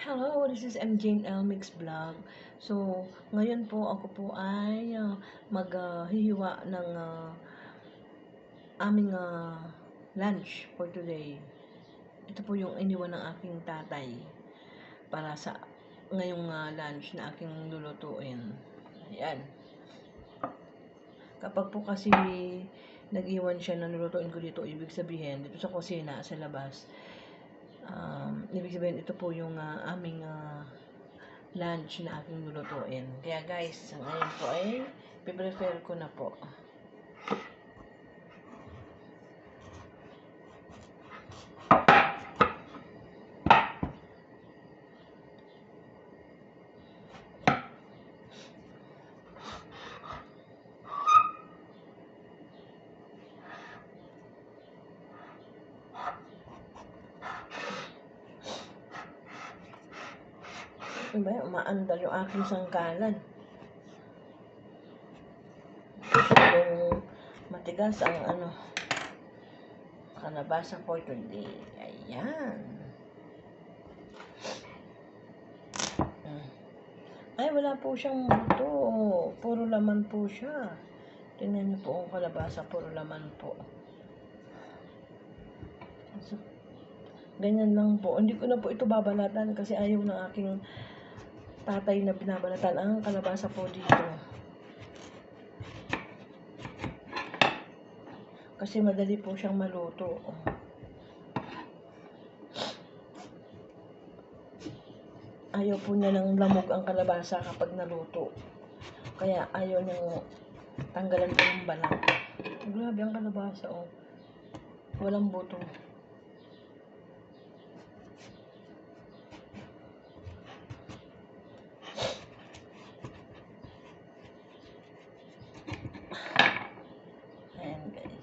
Hello, this is MJ Elmix Vlog. So, ngayon po ako po ay uh, maghihiwa ng ah, aming ah, lunch for today. Ito po yung iniwan ng aking tatay para sa ngayong ah, lunch na aking lulutuin. Ayan. Kapag po kasi nag-iwan siya na lulutuin ko dito, ibig sabihin, dito sa kusina, sa labas, um, ibig sabihin, ito po yung ah, aming ah, lunch na aking lulutuin. Kaya guys, ngayon po ay piprepare ko na po. Ba yan? Umaandar yung aking sangkalan. Yung matigas ang ano, kalabasa for today. Ayan. Ay, wala po siyang buto. Puro laman po siya. Tingnan niyo po ang kalabasa, puro laman po. So, ganyan lang po. Hindi ko na po ito babalatan kasi ayaw ng aking tatay na binabalatan ang kalabasa po dito. Kasi madali po siyang maluto. Ayaw po niya ng lamog ang kalabasa kapag naluto. Kaya ayaw niyang tanggalan ko yung balat. Grabe ang kalabasa, oh. Walang buto. Ayan, guys.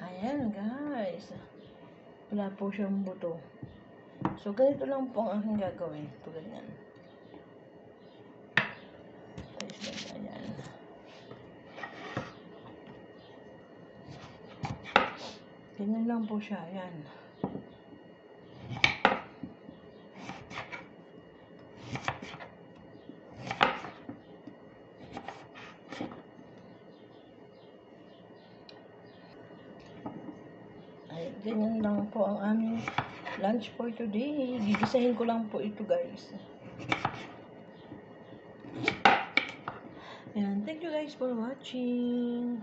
Ayan, guys. Wala po siyang buto. So, ganito lang po ang aking gagawin. Ito, ganyan. Ayos lang, ayan. Ganyan lang po siya, ayan. Ay, ganyan lang po ang aming lunch for today. Gigisahin ko lang po ito, guys. Ayan, thank you guys for watching.